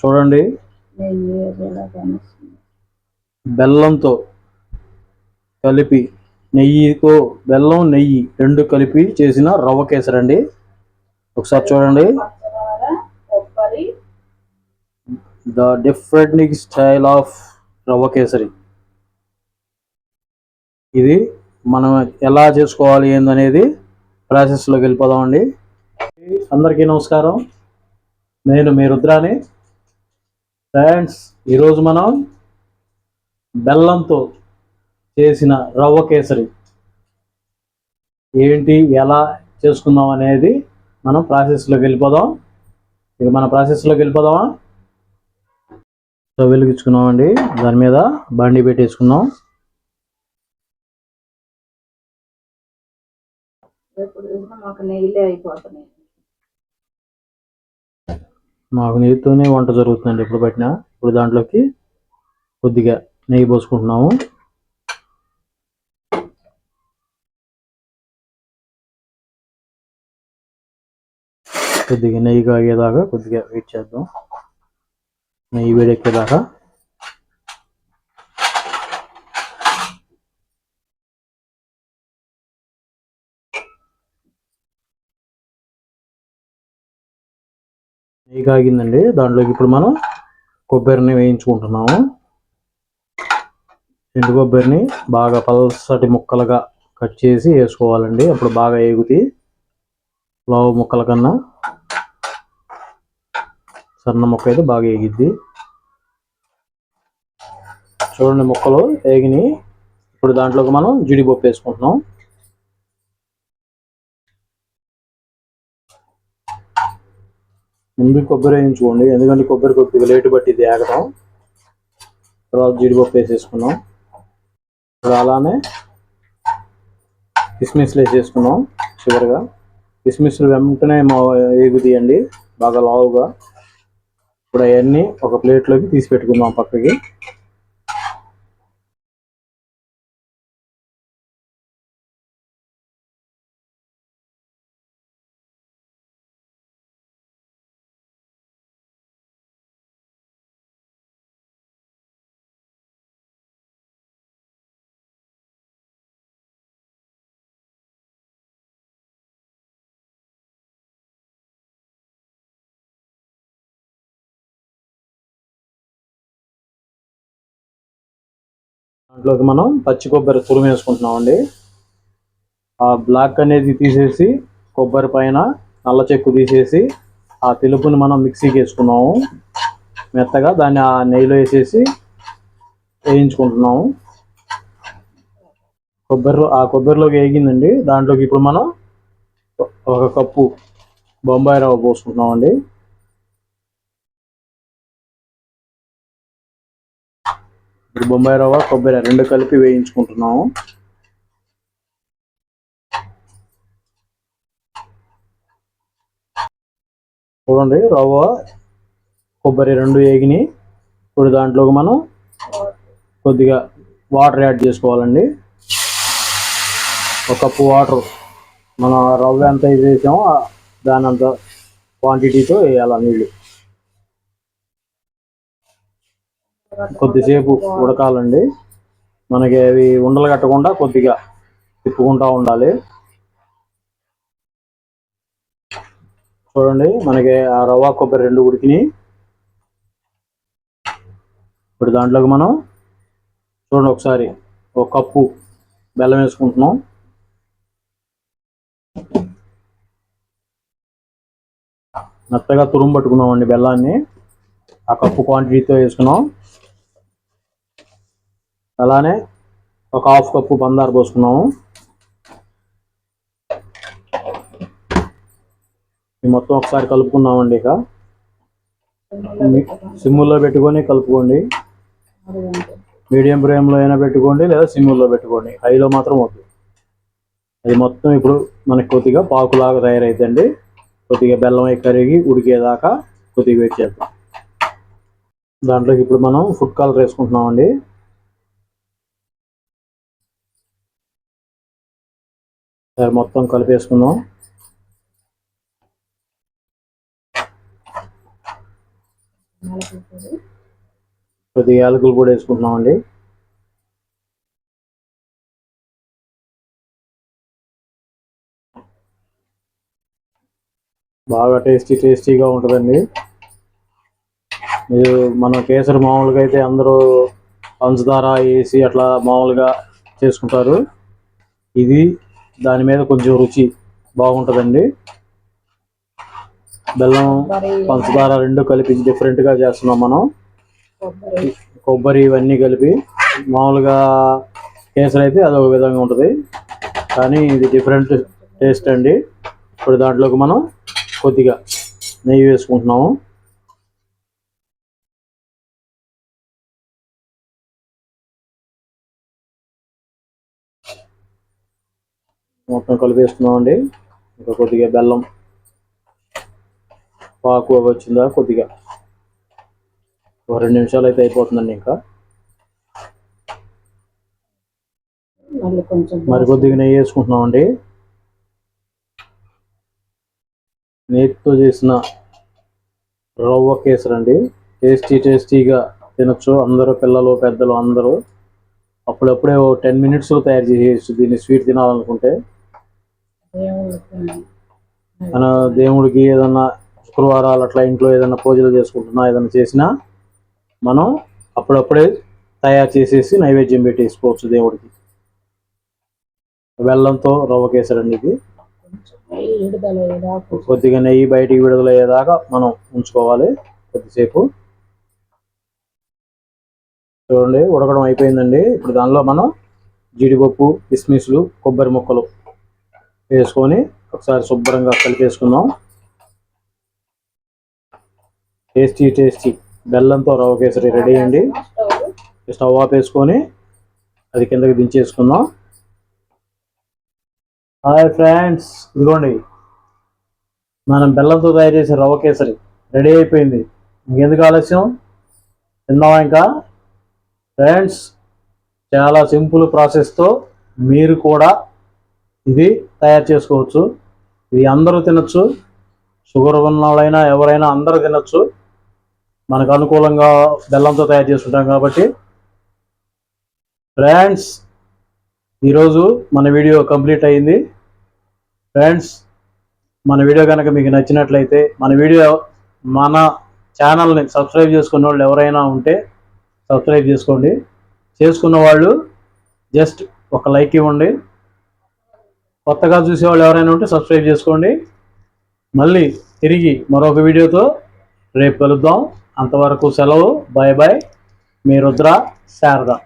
చూడండి. బెల్లంతో కలిపి నెయ్యితో బెల్లం నెయ్యి రెండు కలిపి చేసిన రవ్వ కేసరి అండి ఒకసారి చూడండి. ద డిఫరెంట్ స్టైల్ ఆఫ్ రవ్వ కేసరి. ఇది మనం ఎలా చేసుకోవాలి ఏందనేది ప్రాసెస్లోకి వెళ్ళిపోదామండి. అందరికీ నమస్కారం. నేను మీ రుద్రాని. ఫ్రెండ్స్ ఈరోజు మనం బెల్లంతో చేసిన రవ్వ కేసరి. ఏంటి ఎలా చేసుకుందాం అనేది మనం ప్రాసెస్లోకి వెళ్ళిపోదాం. ఇక మన ప్రాసెస్లోకి వెళ్ళిపోదామా? సో వెలిగించుకున్నామండి. దాని మీద బండి పెట్టేసుకుందాం. ఇప్పుడు చూసినా మాకు నెయ్యిలే అయిపోతున్నాయి. మాకు నెయ్యితోనే వంట జరుగుతుందండి ఎప్పుడు పెట్టినా. ఇప్పుడు దాంట్లోకి కొద్దిగా నెయ్యి పోసుకుంటున్నాము. కొద్దిగా నెయ్యి కాగేదాకా కొద్దిగా వెయిట్ చేద్దాం. నెయ్యి వేడెక్కేదాకా నెయ్యి కాగిందండి. దాంట్లోకి ఇప్పుడు మనం కొబ్బరిని వేయించుకుంటున్నాము. ఎండు కొబ్బరిని బాగా పల్సటి ముక్కలుగా కట్ చేసి వేసుకోవాలండి. అప్పుడు బాగా ఏగుతాయి లావు ముక్కల కన్నా సన్న ముక్క అయితే బాగా ఏగిద్ది. చూడండి ముక్కలు ఏగినాయి. ఇప్పుడు దాంట్లోకి మనం జీడిపప్పు వేసుకుంటున్నాం. ముందు కొబ్బరి వేయించుకోండి. ఎందుకంటే కొబ్బరి కొద్దిగా లేటు పట్టింది ఆగడం తర్వాత జీడిపప్పు వేసేసుకున్నాం. ఇప్పుడు అలానే కిస్మిస్లు వేసేసుకున్నాం చివరిగా. కిస్మిస్లు వెంటనే మా ఏగుతీయండి బాగా లావుగా. ఇప్పుడు అవన్నీ ఒక ప్లేట్లోకి తీసి పెట్టుకుందాం పక్కకి. దాంట్లోకి మనం పచ్చి కొబ్బరి తురుము వేసుకుంటున్నాం అండి ఆ బ్లాక్ అనేది తీసేసి కొబ్బరి పైన నల్ల చెక్కు తీసేసి ఆ తెలుపుని మనం మిక్సీకి వేసుకున్నాము. మెత్తగా దాన్ని ఆ నెయ్యిలో వేసేసి వేయించుకుంటున్నాము. కొబ్బరి ఆ కొబ్బరిలోకి వేగిందండి. దాంట్లోకి ఇప్పుడు మనం ఒక కప్పు బొంబాయి రవ్వ పోసుకుంటున్నాం ఇప్పుడు బొంబాయి రవ్వ కొబ్బరి రెండు కలిపి వేయించుకుంటున్నాము. చూడండి రవ్వ కొబ్బరి రెండు వేగిని ఇప్పుడు దాంట్లోకి మనం కొద్దిగా వాటర్ యాడ్ చేసుకోవాలండి. ఒక కప్పు వాటర్ మనం రవ్వ ఎంత ఇది వేసామో దాని అంత క్వాంటిటీతో వేయాలి నీళ్ళు. కొద్దిసేపు ఉడకాలండి. మనకి అవి ఉండలు కట్టకుండా కొద్దిగా తిప్పుకుంటా ఉండాలి. చూడండి మనకి ఆ రవ్వ కొబ్బరి రెండు ఉడికినాయి. ఇప్పుడు దాంట్లోకి మనం చూడండి ఒకసారి ఒక కప్పు బెల్లం వేసుకుంటున్నాం. మెత్తగా తురుము పట్టుకున్నాం అండి బెల్లాన్ని. ఆ కప్పు క్వాంటిటీతో వేసుకున్నాం. అలానే ఒక హాఫ్ కప్పు పందారు పోసుకున్నాము. మొత్తం ఒకసారి కలుపుకున్నామండి ఇక. సిమ్ముల్లో పెట్టుకొని కలుపుకోండి. మీడియం ఫ్లేమ్లో అయినా పెట్టుకోండి లేదా సిమ్ముల్లో పెట్టుకోండి. హైలో మాత్రం వద్దు. అది మొత్తం ఇప్పుడు మనకి కొద్దిగా పాకులాగా తయారైందండి కొద్దిగా బెల్లం అయి కరిగి ఉడికేదాకా కొద్దిగా వెయిట్ చేద్దాం. దాంట్లోకి ఇప్పుడు మనం ఫుడ్ కలర్ వేసుకుంటున్నామండి. సరే మొత్తం కలిపేసుకుందాం. కొద్ది యాలకులు కూడా వేసుకుంటున్నామండి. బాగా టేస్టీ టేస్టీగా ఉంటుందండి. మీరు మన కేసరి మామూలుగా అయితే అందరూ పంచదార వేసి అట్లా మామూలుగా చేసుకుంటారు. ఇది దాని మీద కొంచెం రుచి బాగుంటుందండి. బెల్లం పంచదార రెండు కలిపి డిఫరెంట్గా చేస్తున్నాం మనం. కొబ్బరి. కొబ్బరి ఇవన్నీ కలిపి మామూలుగా కేసరి అయితే అదొక విధంగా ఉంటుంది. కానీ ఇది డిఫరెంట్ టేస్ట్ అండి. ఇప్పుడు దాంట్లోకి మనం కొద్దిగా నెయ్యి వేసుకుంటున్నాము. మొత్తం కలిపేస్తున్నామండి. ఇంకా కొద్దిగా బెల్లం పాకు అవి వచ్చిందా కొద్దిగా. ఒక రెండు నిమిషాలు అయితే అయిపోతుందండి ఇంకా. మరి కొద్దిగా నెయ్యి వేసుకుంటున్నామండి. నేతితో చేసిన రవ్వ కేసరి అండి టేస్టీ టేస్టీగా తినొచ్చు. అందరూ పిల్లలు పెద్దలు అందరూ. అప్పుడప్పుడే ఓ టెన్ మినిట్స్లో తయారు చేసేయచ్చు దీన్ని స్వీట్ తినాలనుకుంటే మన దేవుడికి ఏదన్నా శుక్రవారాలు అట్లా ఇంట్లో ఏదైనా పూజలు చేసుకుంటున్నా ఏదైనా చేసినా మనం అప్పుడప్పుడే తయారు చేసేసి నైవేద్యం పెట్టేసుకోవచ్చు దేవుడికి. బెల్లంతో రవ్వ కేసరి ఇది నెయ్యి కొద్దిగా నెయ్యి బయటికి విడుదలయ్యేదాకా మనం ఉంచుకోవాలి కొద్దిసేపు. చూడండి ఉడకడం అయిపోయిందండి. ఇప్పుడు దానిలో మనం జీడిపప్పు కిస్మిస్లు కొబ్బరి ముక్కలు వేసుకొని ఒకసారి శుభ్రంగా కలిపేసుకుందాం. Tasty tasty. బెల్లంతో రవ్వ కేసరి రెడీ అండి. స్టవ్ ఆఫ్ వేసుకొని అది కిందకి దించేసుకుందాం. హాయ్ ఫ్రెండ్స్ ఇదిగోండి. మనం బెల్లంతో తయారు చేసే రవ్వ కేసరి రెడీ అయిపోయింది. ఇంకెందుకు ఆలస్యం? తిందామా ఇంకా? ఫ్రెండ్స్ చాలా సింపుల్ ప్రాసెస్తో మీరు కూడా ఇది తయారు చేసుకోవచ్చు. ఇది అందరూ తినచ్చు. షుగర్ ఉన్న వాళ్ళైనా ఎవరైనా అందరూ తినచ్చు. మనకు అనుకూలంగా బెల్లంతో తయారు చేసుకుంటాం కాబట్టి. ఫ్రెండ్స్ ఈరోజు మన వీడియో కంప్లీట్ అయింది. ఫ్రెండ్స్ మన వీడియో కనుక మీకు నచ్చినట్లయితే మన వీడియో మన ఛానల్ని సబ్స్క్రైబ్ చేసుకున్న వాళ్ళు ఎవరైనా ఉంటే సబ్స్క్రైబ్ చేసుకోండి. చేసుకున్న వాళ్ళు జస్ట్ ఒక లైక్ ఇవ్వండి. కొత్తగా చూసేవాళ్ళు ఎవరైనా ఉంటే సబ్స్క్రైబ్ చేసుకోండి. మళ్ళీ తిరిగి మరొక వీడియోతో రేపు కలుద్దాం. అంతవరకు సెలవు. బాయ్ బాయ్ మీ రుద్ర శారదా.